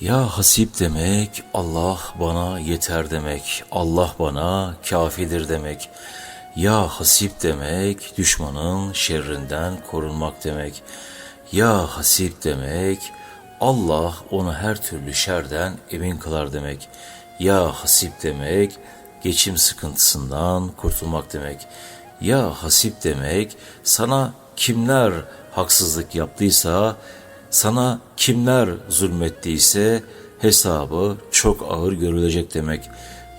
Ya hasip demek, Allah bana yeter demek, Allah bana kafidir demek. Ya hasip demek, düşmanın şerrinden korunmak demek. Ya hasip demek, Allah onu her türlü şerden emin kılar demek. Ya hasip demek, geçim sıkıntısından kurtulmak demek. Ya hasip demek, sana kimler haksızlık yaptıysa, sana kimler zulmettiyse hesabı çok ağır görülecek demek.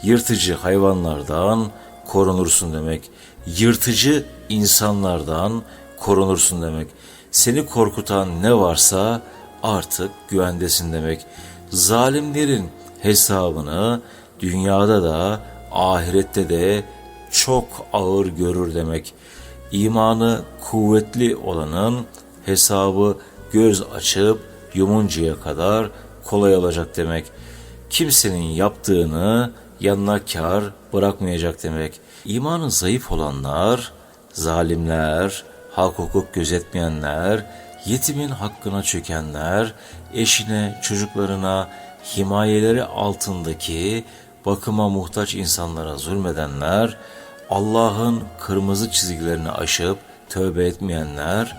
Yırtıcı hayvanlardan korunursun demek. Yırtıcı insanlardan korunursun demek. Seni korkutan ne varsa artık güvendesin demek. Zalimlerin hesabını dünyada da ahirette de çok ağır görür demek. İmanı kuvvetli olanın hesabı göz açıp yumuncaya kadar kolay olacak demek. Kimsenin yaptığını yanına kar bırakmayacak demek. İmanı zayıf olanlar, zalimler, hak hukuk gözetmeyenler, yetimin hakkına çökenler, eşine, çocuklarına, himayeleri altındaki bakıma muhtaç insanlara zulmedenler, Allah'ın kırmızı çizgilerini aşıp tövbe etmeyenler,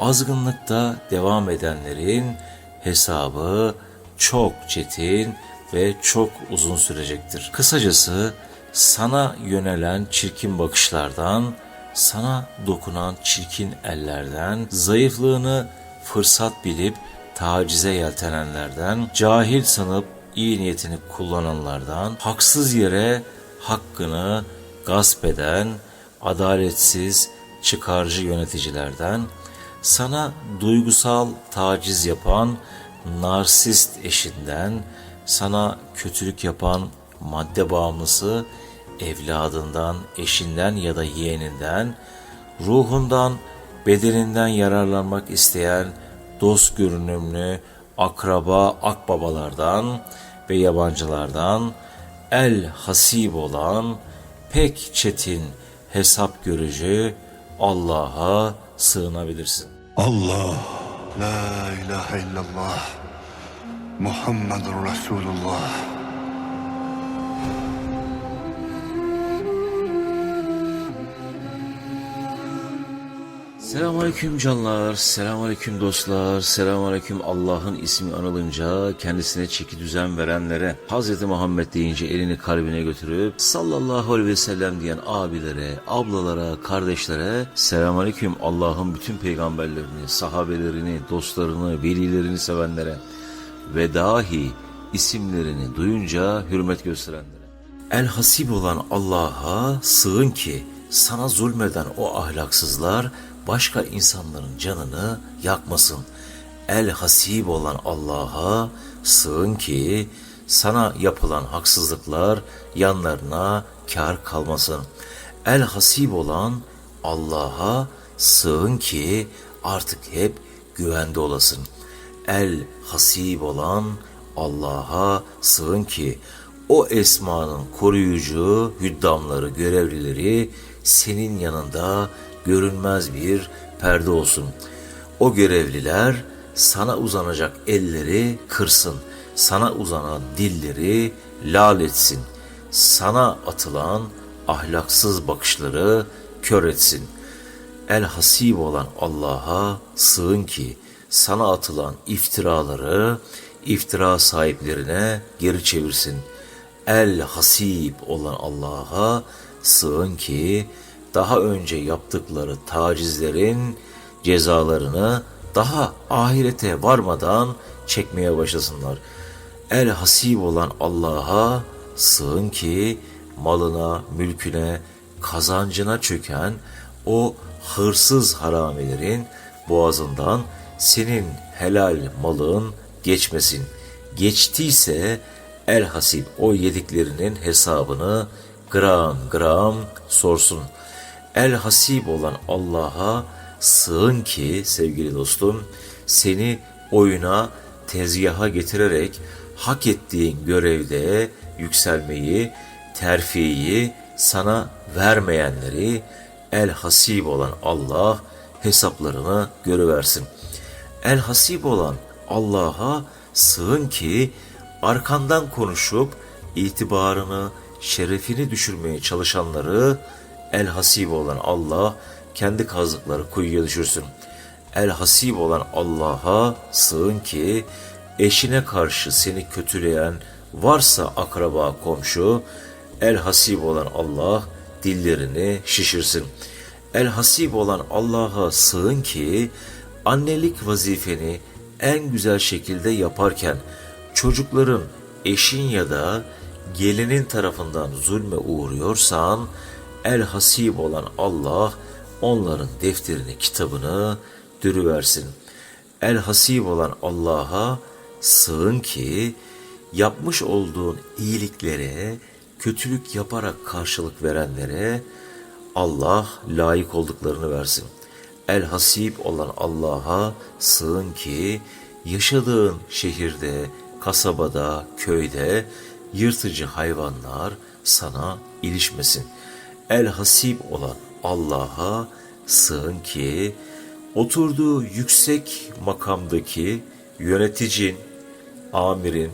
azgınlıkta devam edenlerin hesabı çok çetin ve çok uzun sürecektir. Kısacası sana yönelen çirkin bakışlardan, sana dokunan çirkin ellerden, zayıflığını fırsat bilip tacize yeltenenlerden, cahil sanıp iyi niyetini kullananlardan, haksız yere hakkını gasp eden, adaletsiz, çıkarcı yöneticilerden, sana duygusal taciz yapan narsist eşinden, sana kötülük yapan madde bağımlısı evladından, eşinden ya da yeğeninden, ruhundan, bedeninden yararlanmak isteyen dost görünümlü akraba akbabalardan ve yabancılardan el hasib olan pek çetin hesap görücü Allah'a sığınabilirsin. Allah. La ilahe illallah. Muhammedur Resulullah Selamünaleyküm canlar, selamünaleyküm dostlar, selamünaleyküm Allah'ın ismi anılınca kendisine çeki düzen verenlere, Hz. Muhammed deyince elini kalbine götürüp sallallahu aleyhi ve sellem diyen abilere, ablalara, kardeşlere selamünaleyküm Allah'ın bütün peygamberlerini, sahabelerini, dostlarını, velilerini sevenlere ve dahi isimlerini duyunca hürmet gösterenlere. El hasib olan Allah'a sığın ki sana zulmeden o ahlaksızlar başka insanların canını yakmasın. El hasib olan Allah'a sığın ki sana yapılan haksızlıklar yanlarına kar kalmasın. El hasib olan Allah'a sığın ki artık hep güvende olasın. El hasib olan Allah'a sığın ki o esmanın koruyucu hüddamları, görevlileri senin yanında görünmez bir perde olsun. O görevliler sana uzanacak elleri kırsın. Sana uzanan dilleri lal etsin. Sana atılan ahlaksız bakışları kör etsin. El hasib olan Allah'a sığın ki sana atılan iftiraları iftira sahiplerine geri çevirsin. El hasib olan Allah'a sığın ki daha önce yaptıkları tacizlerin cezalarını daha ahirete varmadan çekmeye başlasınlar. El hasib olan Allah'a sığın ki malına, mülküne, kazancına çöken o hırsız haramilerin boğazından senin helal malın geçmesin. Geçtiyse el hasip o yediklerinin hesabını gram gram sorsun. El hasib olan Allah'a sığın ki sevgili dostum seni oyuna tezgaha getirerek hak ettiğin görevde yükselmeyi, terfiyi sana vermeyenleri el hasib olan Allah hesaplarını görüversin. El hasib olan Allah'a sığın ki arkandan konuşup itibarını, şerefini düşürmeye çalışanları el hasib olan Allah kendi kazdıkları kuyuya düşürsün. El hasib olan Allah'a sığın ki eşine karşı seni kötüleyen varsa akraba komşu el hasib olan Allah dillerini şişirsin. El hasib olan Allah'a sığın ki annelik vazifeni en güzel şekilde yaparken çocukların eşin ya da gelinin tarafından zulme uğruyorsan el hasib olan Allah onların defterini kitabını dürüversin. El hasib olan Allah'a sığın ki yapmış olduğun iyiliklere kötülük yaparak karşılık verenlere Allah layık olduklarını versin. El hasib olan Allah'a sığın ki yaşadığın şehirde, kasabada, köyde yırtıcı hayvanlar sana ilişmesin. El hasib olan Allah'a sığın ki oturduğu yüksek makamdaki yöneticin, amirin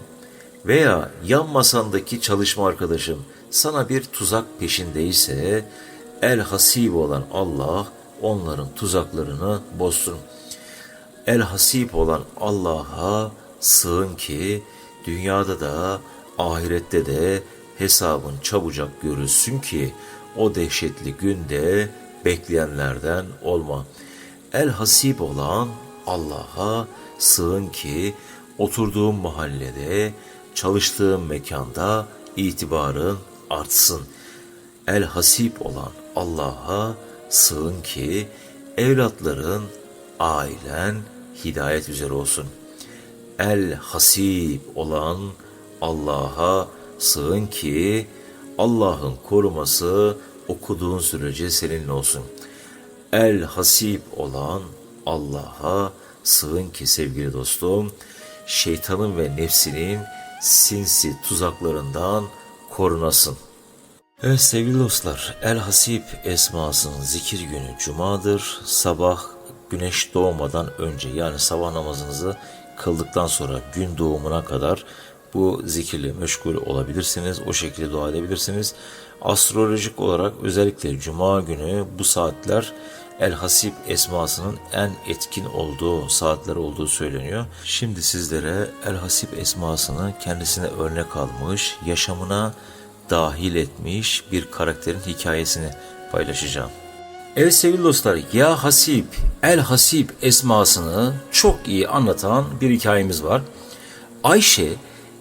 veya yan masandaki çalışma arkadaşın sana bir tuzak peşindeyse el hasib olan Allah onların tuzaklarını bozsun. El hasib olan Allah'a sığın ki dünyada da ahirette de hesabın çabucak görülsün ki o dehşetli günde bekleyenlerden olma. El hasib olan Allah'a sığın ki oturduğun mahallede, çalıştığın mekanda itibarın artsın. El hasib olan Allah'a sığın ki evlatların, ailen hidayet üzere olsun. El hasib olan Allah'a sığın ki Allah'ın koruması okuduğun sürece seninle olsun. El hasib olan Allah'a sığın ki sevgili dostum, şeytanın ve nefsinin sinsi tuzaklarından korunasın. Evet sevgili dostlar, El Hasib esmasının zikir günü cumadır. Sabah güneş doğmadan önce yani sabah namazınızı kıldıktan sonra gün doğumuna kadar bu zikirle meşgul olabilirsiniz. O şekilde dua edebilirsiniz. Astrolojik olarak özellikle cuma günü bu saatler El Hasib esmasının en etkin olduğu saatler olduğu söyleniyor. Şimdi sizlere El Hasib esmasını kendisine örnek almış, yaşamına dahil etmiş bir karakterin hikayesini paylaşacağım. Evet sevgili dostlar, Ya Hasib, El Hasib esmasını çok iyi anlatan bir hikayemiz var. Ayşe,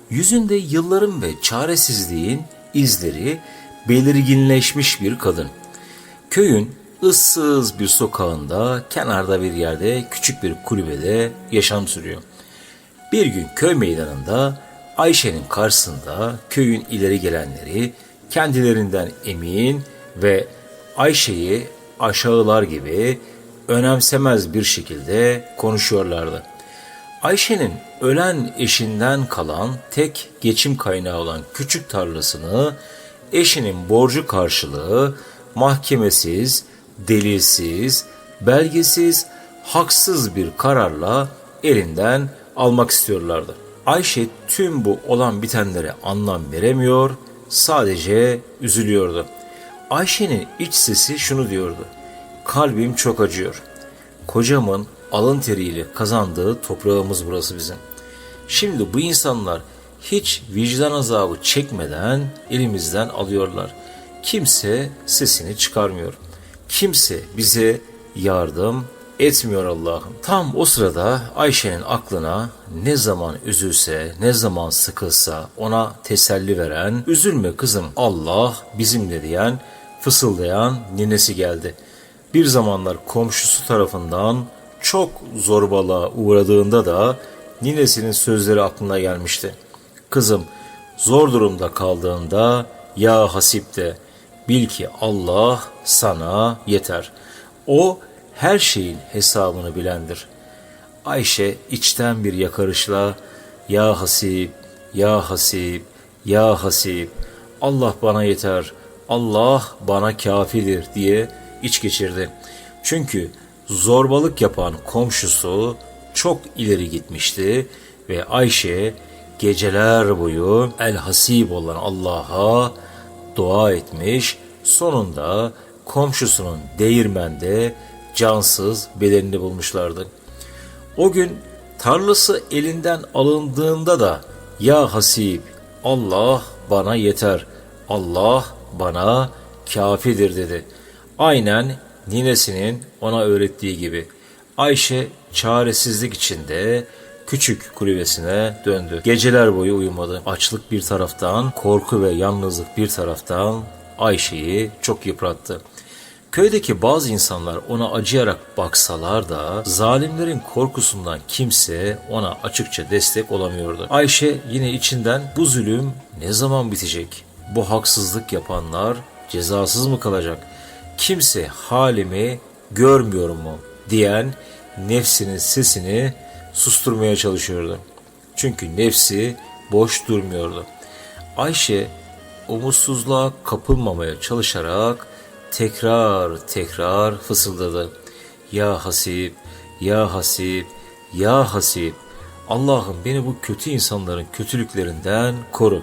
yüzünde yılların ve çaresizliğin izleri belirginleşmiş bir kadın. Köyün ıssız bir sokağında, kenarda bir yerde, küçük bir kulübede yaşam sürüyor. Bir gün köy meydanında Ayşe'nin karşısında köyün ileri gelenleri kendilerinden emin ve Ayşe'yi aşağılar gibi önemsemez bir şekilde konuşuyorlardı. Ayşe'nin ölen eşinden kalan tek geçim kaynağı olan küçük tarlasını eşinin borcu karşılığı mahkemesiz, delilsiz, belgesiz, haksız bir kararla elinden almak istiyorlardı. Ayşe tüm bu olan bitenlere anlam veremiyor, sadece üzülüyordu. Ayşe'nin iç sesi şunu diyordu. Kalbim çok acıyor. Kocamın alın teriyle kazandığı toprağımız burası bizim. Şimdi bu insanlar hiç vicdan azabı çekmeden elimizden alıyorlar. Kimse sesini çıkarmıyor. Kimse bize yardım etmiyor Allah'ım. Tam o sırada Ayşe'nin aklına ne zaman üzülse, ne zaman sıkılsa ona teselli veren, üzülme kızım Allah bizimle diyen, fısıldayan ninesi geldi. Bir zamanlar komşusu tarafından çok zorbalığa uğradığında da ninesinin sözleri aklına gelmişti. Kızım zor durumda kaldığında ya hasip de bil ki Allah sana yeter. O her şeyin hesabını bilendir. Ayşe içten bir yakarışla ya hasip, ya hasip, ya hasip Allah bana yeter, Allah bana kafidir diye iç geçirdi. Çünkü zorbalık yapan komşusu çok ileri gitmişti ve Ayşe geceler boyu El Hasib olan Allah'a dua etmiş. Sonunda komşusunun değirmende cansız bedenini bulmuşlardı. O gün tarlası elinden alındığında da ya Hasib Allah bana yeter. Allah bana kafidir dedi. Aynen ninesinin ona öğrettiği gibi. Ayşe çaresizlik içinde küçük kulübesine döndü. Geceler boyu uyumadı. Açlık bir taraftan, korku ve yalnızlık bir taraftan Ayşe'yi çok yıprattı. Köydeki bazı insanlar ona acıyarak baksalar da zalimlerin korkusundan kimse ona açıkça destek olamıyordu. Ayşe yine içinden bu zulüm ne zaman bitecek? Bu haksızlık yapanlar cezasız mı kalacak? Kimse halimi görmüyor mu? diyen nefsinin sesini susturmaya çalışıyordu. Çünkü nefsi boş durmuyordu. Ayşe umutsuzluğa kapılmamaya çalışarak tekrar tekrar fısıldadı. Ya Hasip, Ya Hasip, Ya Hasip. Allah'ım beni bu kötü insanların kötülüklerinden koru.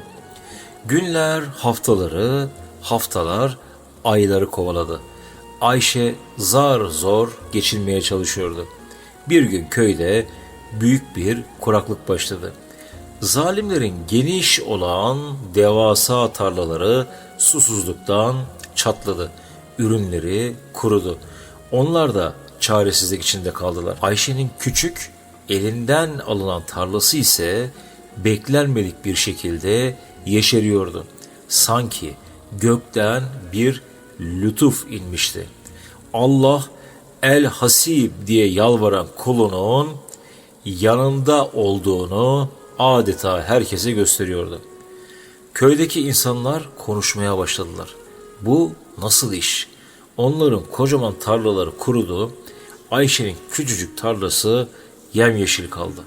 Günler haftaları, haftalar ayları kovaladı. Ayşe zar zor geçinmeye çalışıyordu. Bir gün köyde büyük bir kuraklık başladı. Zalimlerin geniş olan devasa tarlaları susuzluktan çatladı. Ürünleri kurudu. Onlar da çaresizlik içinde kaldılar. Ayşe'nin küçük, elinden alınan tarlası ise beklenmedik bir şekilde yeşeriyordu. Sanki gökten bir lütuf inmişti. Allah El Hasib diye yalvaran kulunun yanında olduğunu adeta herkese gösteriyordu. Köydeki insanlar konuşmaya başladılar. Bu nasıl iş? Onların kocaman tarlaları kurudu. Ayşe'nin küçücük tarlası yemyeşil kaldı.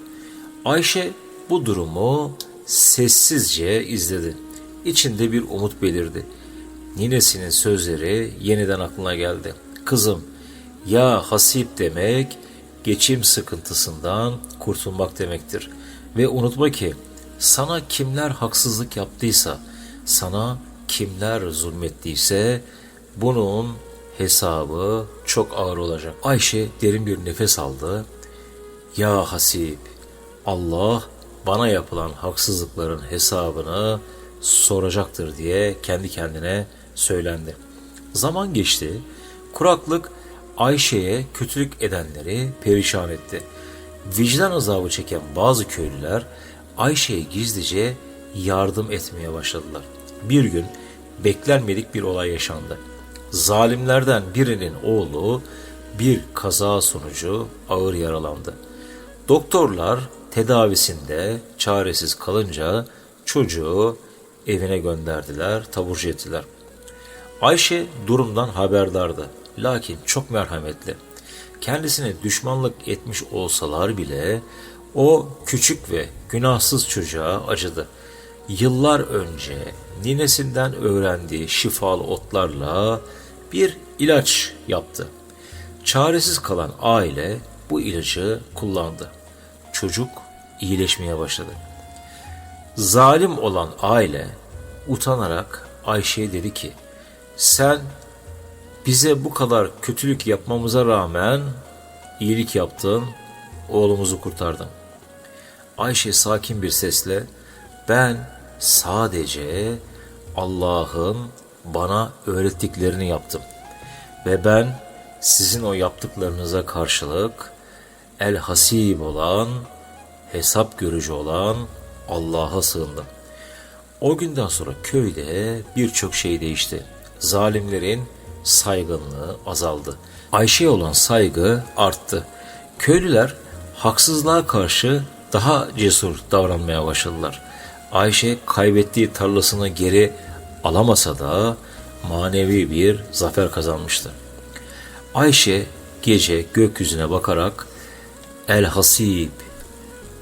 Ayşe bu durumu sessizce izledi. İçinde bir umut belirdi. Ninesinin sözleri yeniden aklına geldi. Kızım, ya hasip demek geçim sıkıntısından kurtulmak demektir. Ve unutma ki sana kimler haksızlık yaptıysa, sana kimler zulmettiyse bunun hesabı çok ağır olacak. Ayşe derin bir nefes aldı. Ya hasip, Allah bana yapılan haksızlıkların hesabını soracaktır diye kendi kendine söylendi. Zaman geçti. Kuraklık Ayşe'ye kötülük edenleri perişan etti. Vicdan azabı çeken bazı köylüler Ayşe'ye gizlice yardım etmeye başladılar. Bir gün beklenmedik bir olay yaşandı. Zalimlerden birinin oğlu bir kaza sonucu ağır yaralandı. Doktorlar tedavisinde çaresiz kalınca çocuğu evine gönderdiler, taburcu ettiler. Ayşe durumdan haberdardı. Lakin çok merhametli. Kendisine düşmanlık etmiş olsalar bile o küçük ve günahsız çocuğa acıdı. Yıllar önce ninesinden öğrendiği şifalı otlarla bir ilaç yaptı. Çaresiz kalan aile bu ilacı kullandı. Çocuk iyileşmeye başladı. Zalim olan aile utanarak Ayşe'ye dedi ki, sen bize bu kadar kötülük yapmamıza rağmen iyilik yaptın, oğlumuzu kurtardın. Ayşe sakin bir sesle, ben sadece Allah'ın bana öğrettiklerini yaptım. Ve ben sizin o yaptıklarınıza karşılık el hasib olan, hesap görücü olan Allah'a sığındım. O günden sonra köyde birçok şey değişti. Zalimlerin saygınlığı azaldı. Ayşe'ye olan saygı arttı. Köylüler haksızlığa karşı daha cesur davranmaya başladılar. Ayşe kaybettiği tarlasını geri alamasa da manevi bir zafer kazanmıştı. Ayşe gece gökyüzüne bakarak El Hasib,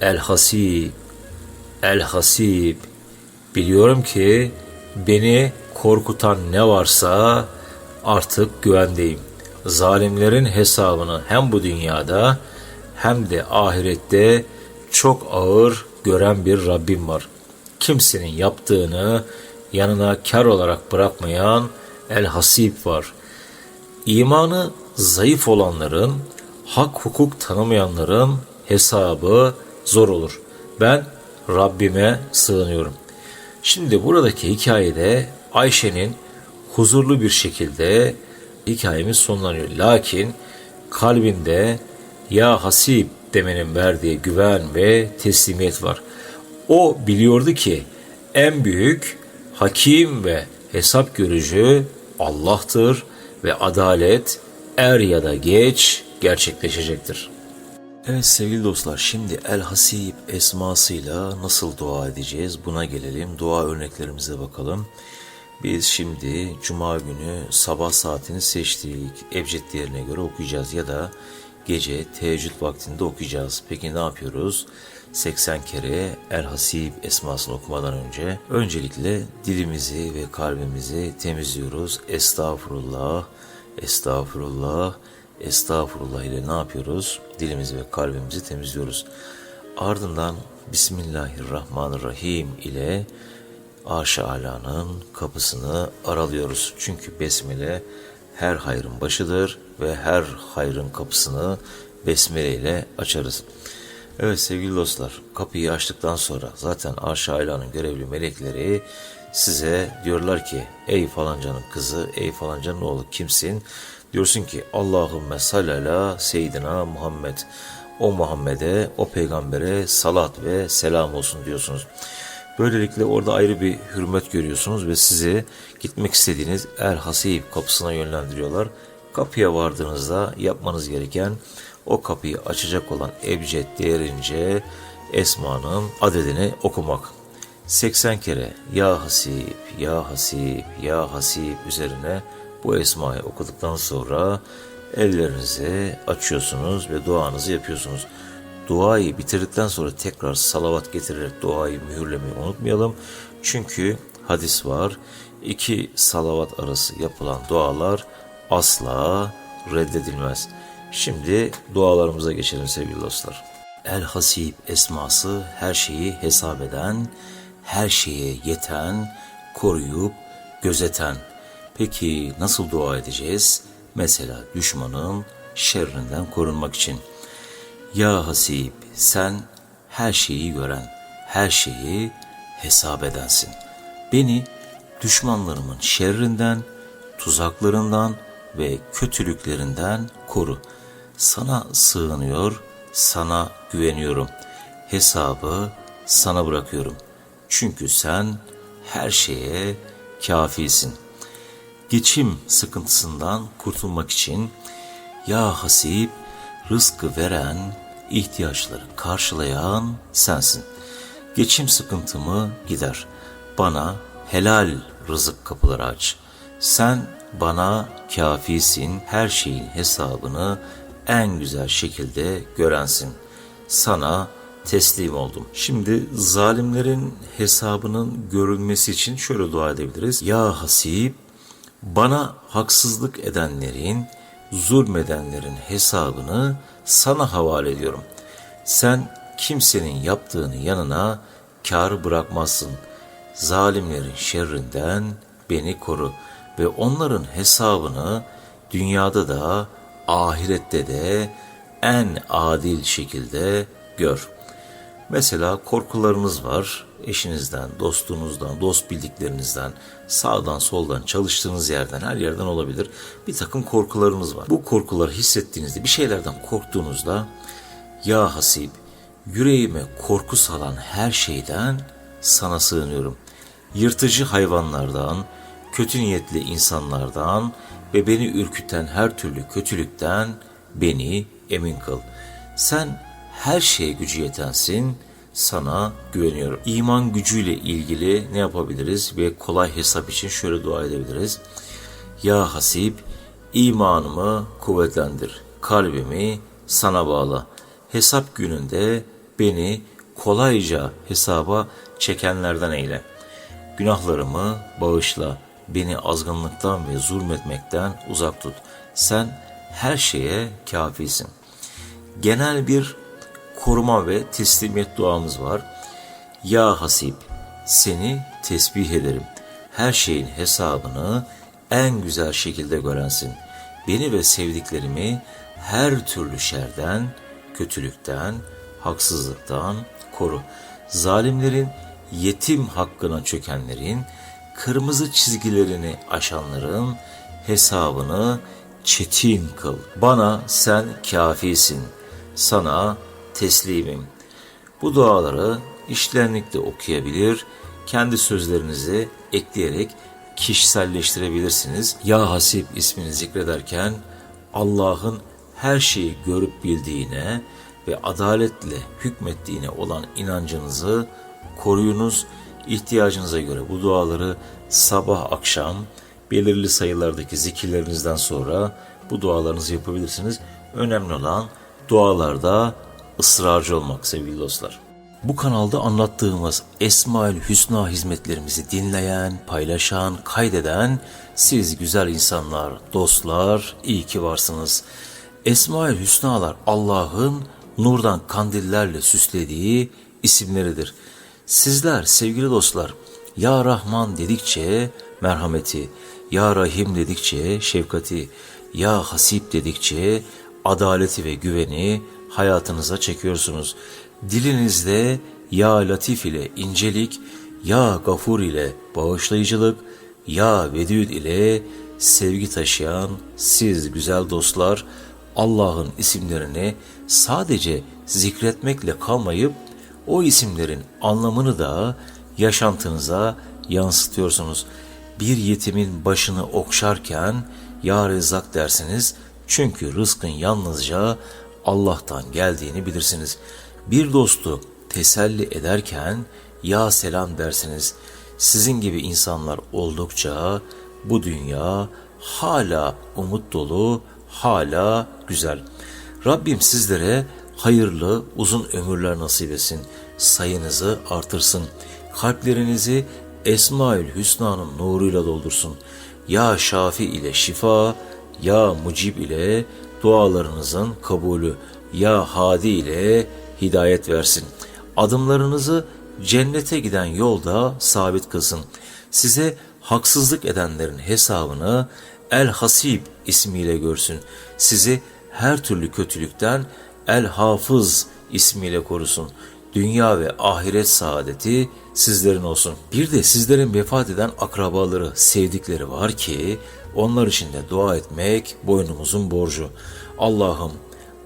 El Hasib, El Hasib biliyorum ki beni korkutan ne varsa artık güvendeyim. Zalimlerin hesabını hem bu dünyada hem de ahirette çok ağır gören bir Rabbim var. Kimsenin yaptığını yanına kar olarak bırakmayan El Hasib var. İmanı zayıf olanların, hak hukuk tanımayanların hesabı zor olur. Ben Rabbime sığınıyorum. Şimdi buradaki hikayede Ayşe'nin huzurlu bir şekilde hikayemiz sonlanıyor. Lakin kalbinde ya hasib demenin verdiği güven ve teslimiyet var. O biliyordu ki en büyük hakim ve hesap görücü Allah'tır ve adalet er ya da geç gerçekleşecektir. Evet sevgili dostlar şimdi El Hasib esmasıyla nasıl dua edeceğiz buna gelelim. Dua örneklerimize bakalım. Biz şimdi cuma günü sabah saatini seçtik. Ebced değerine göre okuyacağız ya da gece teheccüd vaktinde okuyacağız. Peki ne yapıyoruz? 80 kere El Hasib esmasını okumadan önce öncelikle dilimizi ve kalbimizi temizliyoruz. Estağfurullah, estağfurullah, estağfurullah ile ne yapıyoruz? Dilimizi ve kalbimizi temizliyoruz. Ardından Bismillahirrahmanirrahim ile Arş-ı Ala'nın kapısını aralıyoruz. Çünkü besmele her hayrın başıdır ve her hayrın kapısını besmele ile açarız. Evet sevgili dostlar, kapıyı açtıktan sonra zaten Arş-ı Ala'nın görevli melekleri size diyorlar ki ey falancanın kızı, ey falancanın oğlu kimsin? Diyorsun ki Allahümme salala seyyidina Muhammed. O Muhammed'e, o peygambere salat ve selam olsun diyorsunuz. Böylelikle orada ayrı bir hürmet görüyorsunuz ve sizi gitmek istediğiniz El Hasib kapısına yönlendiriyorlar. Kapıya vardığınızda yapmanız gereken o kapıyı açacak olan ebced değerince Esma'nın adedini okumak. 80 kere Ya Hasib, Ya Hasib, Ya Hasib üzerine bu esmayı okuduktan sonra ellerinizi açıyorsunuz ve duanızı yapıyorsunuz. Duayı bitirdikten sonra tekrar salavat getirerek duayı mühürlemeyi unutmayalım. Çünkü hadis var. iki salavat arası yapılan dualar asla reddedilmez. Şimdi dualarımıza geçelim sevgili dostlar. El Hasib esması her şeyi hesap eden, her şeye yeten, koruyup gözeten. Peki nasıl dua edeceğiz? Mesela düşmanın şerrinden korunmak için. Ya Hasib sen her şeyi gören, her şeyi hesap edensin. Beni düşmanlarımın şerrinden, tuzaklarından ve kötülüklerinden koru. Sana sığınıyor, sana güveniyorum. Hesabı sana bırakıyorum. Çünkü sen her şeye kafisin. Geçim sıkıntısından kurtulmak için ya Hasib rızkı veren, ihtiyaçları karşılayan sensin. Geçim sıkıntımı gider. Bana helal rızık kapıları aç. Sen bana kafisin, her şeyin hesabını en güzel şekilde görensin. Sana teslim oldum. Şimdi zalimlerin hesabının görülmesi için şöyle dua edebiliriz. Ya Hasib, bana haksızlık edenlerin, zulmedenlerin hesabını sana havale ediyorum. Sen kimsenin yaptığını yanına kar bırakmazsın. Zalimlerin şerrinden beni koru ve onların hesabını dünyada da ahirette de en adil şekilde gör. Mesela korkularınız var. Eşinizden, dostunuzdan, dost bildiklerinizden, sağdan soldan, çalıştığınız yerden, her yerden olabilir. Bir takım korkularınız var. Bu korkuları hissettiğinizde, bir şeylerden korktuğunuzda ya Hasib, yüreğime korku salan her şeyden sana sığınıyorum. Yırtıcı hayvanlardan, kötü niyetli insanlardan ve beni ürküten her türlü kötülükten beni emin kıl. Sen her şeye gücü yetensin, sana güveniyorum. İman gücüyle ilgili ne yapabiliriz ve kolay hesap için şöyle dua edebiliriz. Ya Hasib, imanımı kuvvetlendir, kalbimi sana bağla. Hesap gününde beni kolayca hesaba çekenlerden eyle. Günahlarımı bağışla, beni azgınlıktan ve zulmetmekten uzak tut. Sen her şeye kafisin. Genel bir koruma ve teslimiyet duamız var. Ya Hasip, seni tesbih ederim. Her şeyin hesabını en güzel şekilde görensin. Beni ve sevdiklerimi her türlü şerden, kötülükten, haksızlıktan koru. Zalimlerin, yetim hakkına çökenlerin, kırmızı çizgilerini aşanların hesabını çetin kıl. Bana sen kafisin, sana teslimim. Bu duaları işlenlikte okuyabilir, kendi sözlerinizi ekleyerek kişiselleştirebilirsiniz. Ya Hasip ismini zikrederken Allah'ın her şeyi görüp bildiğine ve adaletle hükmettiğine olan inancınızı koruyunuz. İhtiyacınıza göre bu duaları sabah akşam belirli sayılardaki zikirlerinizden sonra bu dualarınızı yapabilirsiniz. Önemli olan dualarda ısrarcı olmak sevgili dostlar. Bu kanalda anlattığımız Esmaül Hüsna hizmetlerimizi dinleyen, paylaşan, kaydeden siz güzel insanlar, dostlar, iyi ki varsınız. Esmaül Hüsnalar Allah'ın nurdan kandillerle süslediği isimleridir. Sizler sevgili dostlar, Ya Rahman dedikçe merhameti, Ya Rahim dedikçe şefkati, Ya Hasip dedikçe adaleti ve güveni hayatınıza çekiyorsunuz. Dilinizde Ya Latif ile incelik, Ya Gafur ile bağışlayıcılık, Ya Vedüd ile sevgi taşıyan siz güzel dostlar Allah'ın isimlerini sadece zikretmekle kalmayıp o isimlerin anlamını da yaşantınıza yansıtıyorsunuz. Bir yetimin başını okşarken ya Rezzak dersiniz çünkü rızkın yalnızca Allah'tan geldiğini bilirsiniz. Bir dostu teselli ederken ya selam dersiniz. Sizin gibi insanlar oldukça bu dünya hala umut dolu, hala güzel. Rabbim sizlere hayırlı, uzun ömürler nasip etsin. Sayınızı artırsın. Kalplerinizi Esmaül Hüsna'nın nuruyla doldursun. Ya Şafi ile şifa, ya Mucib ile dualarınızın kabulü, ya Hadi ile hidayet versin. Adımlarınızı cennete giden yolda sabit kılsın. Size haksızlık edenlerin hesabını El Hasib ismiyle görsün. Sizi her türlü kötülükten El Hafız ismiyle korusun. Dünya ve ahiret saadeti sizlerin olsun. Bir de sizlerin vefat eden akrabaları, sevdikleri var ki onlar için de dua etmek boynumuzun borcu. Allah'ım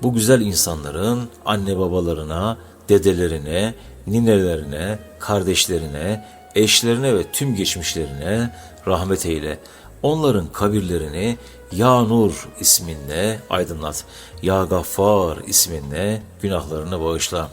bu güzel insanların anne babalarına, dedelerine, ninelerine, kardeşlerine, eşlerine ve tüm geçmişlerine rahmet eyle. Onların kabirlerini Ya Nur isminle aydınlat. Ya Gaffar isminle günahlarını bağışla.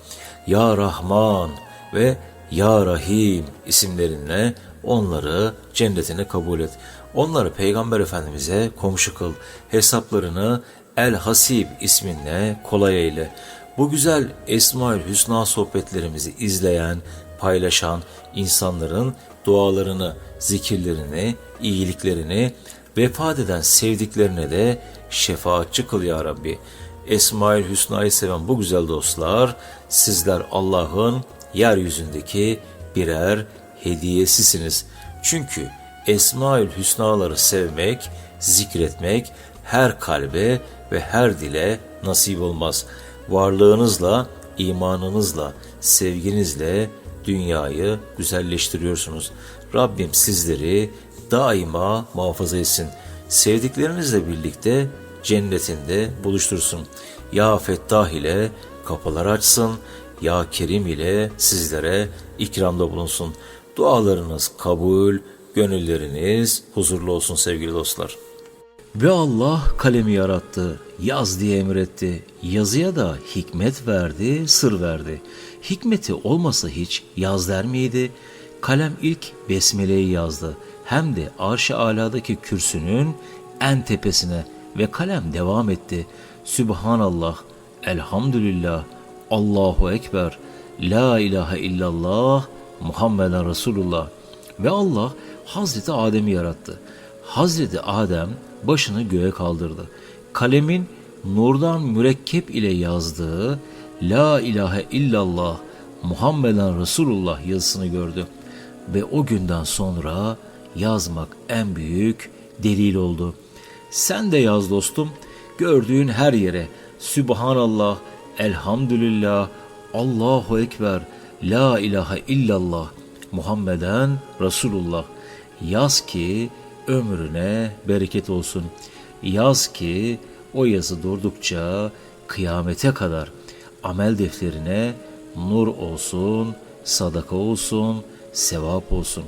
Ya Rahman ve Ya Rahim isimlerinle onları cennetine kabul et. Onları Peygamber Efendimiz'e komşu kıl. Hesaplarını El Hasib isminle kolay eyle. Bu güzel Esmaül Hüsna sohbetlerimizi izleyen, paylaşan insanların dualarını, zikirlerini, iyiliklerini, vefat eden sevdiklerine de şefaatçi kıl ya Rabbi. Esmaül Hüsna'yı seven bu güzel dostlar, sizler Allah'ın yeryüzündeki birer hediyesisiniz. Çünkü Esmaül Hüsnaları sevmek, zikretmek her kalbe ve her dile nasip olmaz. Varlığınızla, imanınızla, sevginizle dünyayı güzelleştiriyorsunuz. Rabbim sizleri daima muhafaza etsin. Sevdiklerinizle birlikte cennetinde buluştursun. Ya Fettah ile kapılar açsın. Ya Kerim ile sizlere ikramda bulunsun. Dualarınız kabul, gönülleriniz huzurlu olsun sevgili dostlar. Ve Allah kalemi yarattı, yaz diye emretti. Yazıya da hikmet verdi, sır verdi. Hikmeti olmasa hiç yaz der miydi? Kalem ilk Besmele'yi yazdı. Hem de arş-ı aladaki kürsünün en tepesine ve kalem devam etti. Sübhanallah, elhamdülillah, Allahu Ekber, La ilahe illallah, Muhammeden Resulullah. Ve Allah Hazreti Adem'i yarattı. Hazreti Adem başını göğe kaldırdı. Kalemin nurdan mürekkep ile yazdığı La ilahe illallah Muhammeden Resulullah yazısını gördü. Ve o günden sonra yazmak en büyük delil oldu. Sen de yaz dostum. Gördüğün her yere Sübhanallah, Elhamdülillah, Allahu Ekber, La ilahe illallah Muhammeden Resulullah. Yaz ki ömrüne bereket olsun. Yaz ki o yazı durdukça kıyamete kadar amel defterine nur olsun, sadaka olsun, sevap olsun.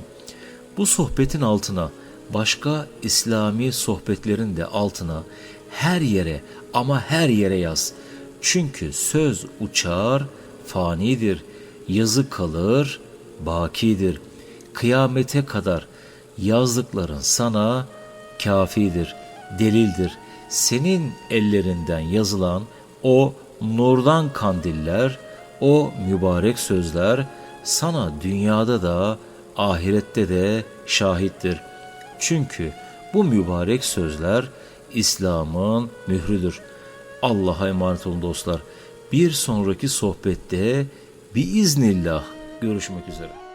Bu sohbetin altına başka İslami sohbetlerin de altına her yere ama her yere yaz. Çünkü söz uçar, fanidir. Yazı kalır, bakidir. Kıyamete kadar yazdıkların sana kafidir, delildir. Senin ellerinden yazılan o nurdan kandiller, o mübarek sözler sana dünyada da ahirette de şahittir. Çünkü bu mübarek sözler İslam'ın mührüdür. Allah'a emanet olun dostlar. Bir sonraki sohbette biiznillah görüşmek üzere.